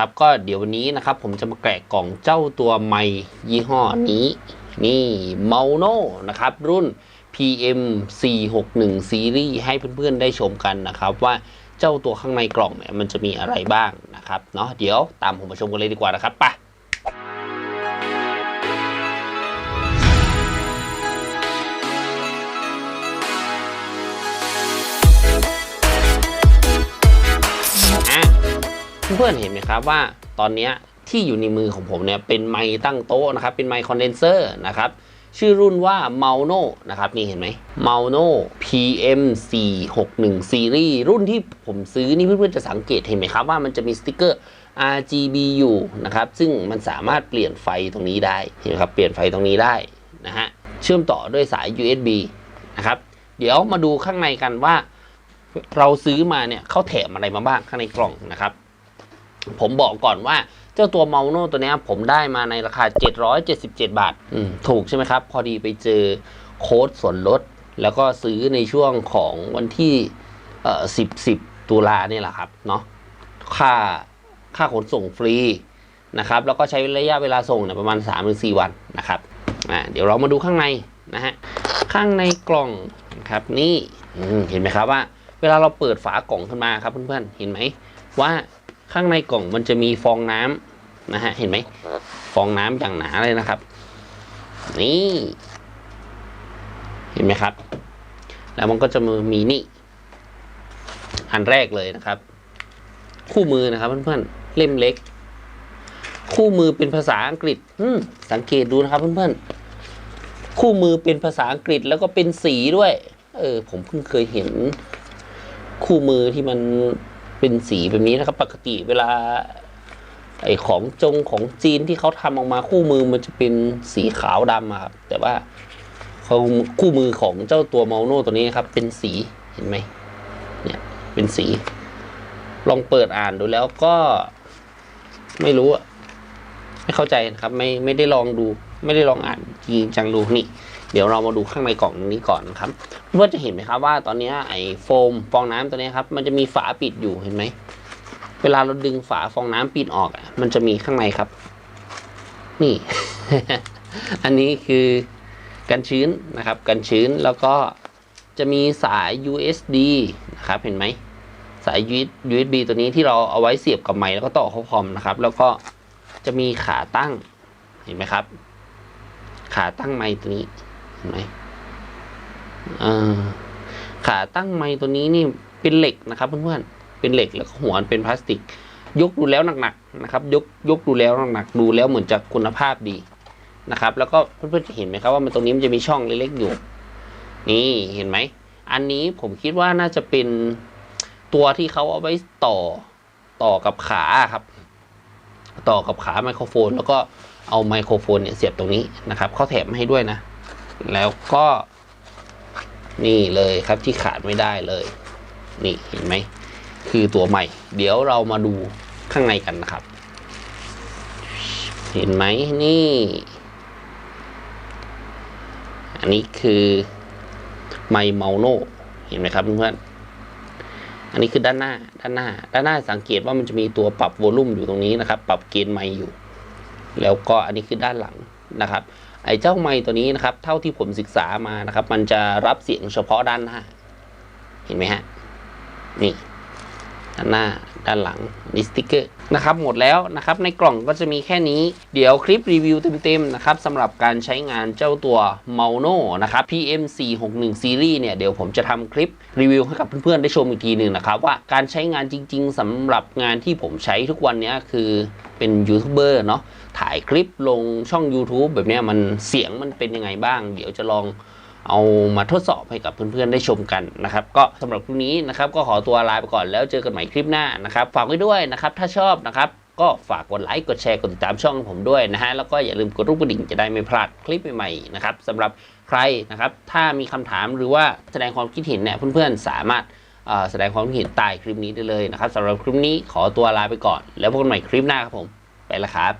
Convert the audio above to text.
ครับก็เดี๋ยววันนี้นะครับผมจะมาแกะกล่องเจ้าตัวไมค์ยี่ห้อนี้ นี่เมาโนนะครับ รุ่น PM 461ซีรีส์ให้เพื่อนๆได้ชมกันนะครับ ว่าเจ้าตัวข้างในกล่องเนี่ยมันจะมีอะไรบ้างนะครับเนาะเดี๋ยวตามผมมาชมกันเลยดีกว่านะครับไป เพื่อนๆเห็นไหมครับว่าตอนนี้ที่อยู่ในมือของผมเนี่ยเป็นไมค์ตั้งโต๊ะนะครับ เป็นไมค์คอนเดนเซอร์นะครับชื่อรุ่นว่า m a u n o นะครับนี่เห็นไหม m a u n o PM 461 Series รุ่นที่ผมซื้อนี่เพื่อนๆจะสังเกตเห็นไหมครับว่ามันจะมีสติกเกอร์ RGB อยู่นะครับซึ่งมันสามารถเปลี่ยนไฟตรงนี้ได้เห็นไหมครับเปลี่ยนไฟตรงนี้ได้นะฮะเชื่อมต่อด้วยสาย USB นะครับเดี๋ยวมาดูข้างในกันว่า เราซื้อมาเนี่ยเขาแถมอะไรมาบ้างข้างในกล่องนะครับ ผมบอกก่อนว่าเจ้าตัวเมาโนตัวเนี้ยผมได้มาในราคา 777 บาทอืมถูกใช่ไหมครับ พอดีไปเจอโค้ดส่วนลด แล้วก็ซื้อในช่วงของวันที่เอ่อ10 10ตุลาเนี่ยแหละครับเนาะค่าค่าขนส่งฟรีนะครับ แล้วก็ใช้ระยะเวลาส่งเนี่ยประมาณ3-4วันนะครับอ่าเดี๋ยวเรามาดูข้างในนะฮะข้างในกล่องนะครับนี่อืมเห็นไหมครับว่า เวลาเราเปิดฝากล่องขึ้นมาครับเพื่อนๆเห็นไหมว่า ข้างในกล่องมันจะมีฟองน้ำนะฮะ เห็นไหม ฟองน้ำอย่างหนาเลยนะครับ นี่ เห็นไหมครับ แล้วมันก็จะมีนี่ อันแรกเลยนะครับ คู่มือนะครับเพื่อนๆเล่มเล็ก คู่มือเป็นภาษาอังกฤษอืสังเกตดูนะครับเพื่อนๆคู่มือเป็นภาษาอังกฤษแล้วก็เป็นสีด้วย เออ ผมเพิ่งเคยเห็น คู่มือที่มัน เป็นสีแบบนี้นะครับ ปกติเวลา ไอของจงของจีนที่เขาทำออกมาคู่มือมันจะเป็นสีขาวดำครับ แต่ว่าเขาคู่มือของเจ้าตัวเมาโนตัวนี้ครับ เป็นสีเห็นไหมเนี่ยเป็นสี ลองเปิดอ่านดูแล้วก็ ไม่รู้อะไม่เข้าใจนะครับ ไม่ไม่ได้ลองดู ไม่ได้ลองอ่านจริงจังดูนี่ เดี๋ยวเรามาดูข้างในกล่องนี้ก่อนนะครับเพื่อนจะเห็นไหมครับว่าตอนนี้ไอ้โฟมฟองน้ำตัวนี้ครับมันจะมีฝาปิดอยู่เห็นไหมเวลาเราดึงฝาฟองน้ำปิดออกอะมันจะมีข้างในครับ นี่ อันนี้คือกันชื้นนะครับ กันชื้นแล้วก็จะมีสาย USD นะครับเห็นไหมสาย USB ตัวนี้ที่เราเอาไว้เสียบกับไมค์แล้วก็ต่อเข้าคอมนะครับ แล้วก็จะมีขาตั้งเห็นไหมครับ ขาตั้งไมค์ตัวนี้ ห็นไหมขาตั้งไม้ตัวนี้นี่เป็นเหล็กนะครับเพื่อนๆเป็นเหล็กแล้วก็หัวเป็นพลาสติก ยกดูแล้วหนักๆนะครับ ยกยกดูแล้วหนักๆดูแล้วเหมือนจะคุณภาพดีนะครับ แล้วก็เพื่อนๆจะเห็นไหมครับว่ามันตรงนี้มันจะมีช่องเล็กๆอยู่ นี่เห็นไหมอันนี้ผมคิดว่าน่าจะเป็นตัวที่เขาเอาไว้ต่อต่อกับขาครับ ต่อกับขาไมโครโฟน แล้วก็เอาไมโครโฟนเนี่ยเสียบตรงนี้นะครับเขาแถมให้ด้วยนะ แล้วก็นี่เลยครับที่ขาดไม่ได้เลย นี่เห็นไหม คือตัวใหม่ เดี๋ยวเรามาดูข้างในกันนะครับ เห็นไหมนี่ อันนี้คือไมเมาโนเห็นไหมครับเพื่อนอันนี้คือด้านหน้า ด้านหน้า ด้านหน้าสังเกตว่ามันจะมีตัวปรับโวลูมอยู่ตรงนี้นะครับ ปรับเกณฑ์ไมอยู่ แล้วก็อันนี้คือด้านหลังนะครับ ไอ้เจ้าไมค์ตัวนี้นะครับ เท่าที่ผมศึกษามานะครับ มันจะรับเสียงเฉพาะด้านหน้า เห็นไหมฮะ นี่ ด้านหน้า ด้านหลังนี่สติกเกอร์นะครับ หมดแล้วนะครับ ในกล่องก็จะมีแค่นี้ เดี๋ยวคลิปรีวิวเต็มๆนะครับสำหรับการใช้งานเจ้าตัว m a u n o นะครับ PM 461 Series เนี่ย เดี๋ยวผมจะทำคลิปรีวิวให้กับเพื่อนๆ ได้ชมอีกทีหนึ่งนะครับ ว่าการใช้งานจริง ๆสำหรับงานที่ผมใช้ทุกวันเนี้ยคือ เป็นยูทูบเบอร์เนาะถ่ายคลิปลงช่อง YouTube แบบเนี้ยมันเสียงมันเป็นยังไงบ้าง เดี๋ยวจะลองเอามาทดสอบให้กับเพื่อนๆได้ชมกันนะครับ ก็สำหรับคลิปนี้นะครับก็ขอตัวลาไปก่อนแล้วเจอกันใหม่คลิปหน้านะครับ ฝากไว้ด้วยนะครับ ถ้าชอบนะครับ ก็ฝากกดไลค์กดแชร์กดติดตามช่องผมด้วยนะฮะแล้วก็อย่าลืมกดรูปกระดิ่งจะได้ไม่พลาดคลิปใหม่ๆนะครับสำหรับใครนะครับ ถ้ามีคำถามหรือว่าแสดงความคิดเห็นเนี่ยเพื่อนๆสามารถ แสดงความคิดเห็นใต้คลิปนี้ได้เลยนะครับสำหรับคลิปนี้ขอตัวลาไปก่อน แล้วพบกันใหม่คลิปหน้าครับผม ไปละครับ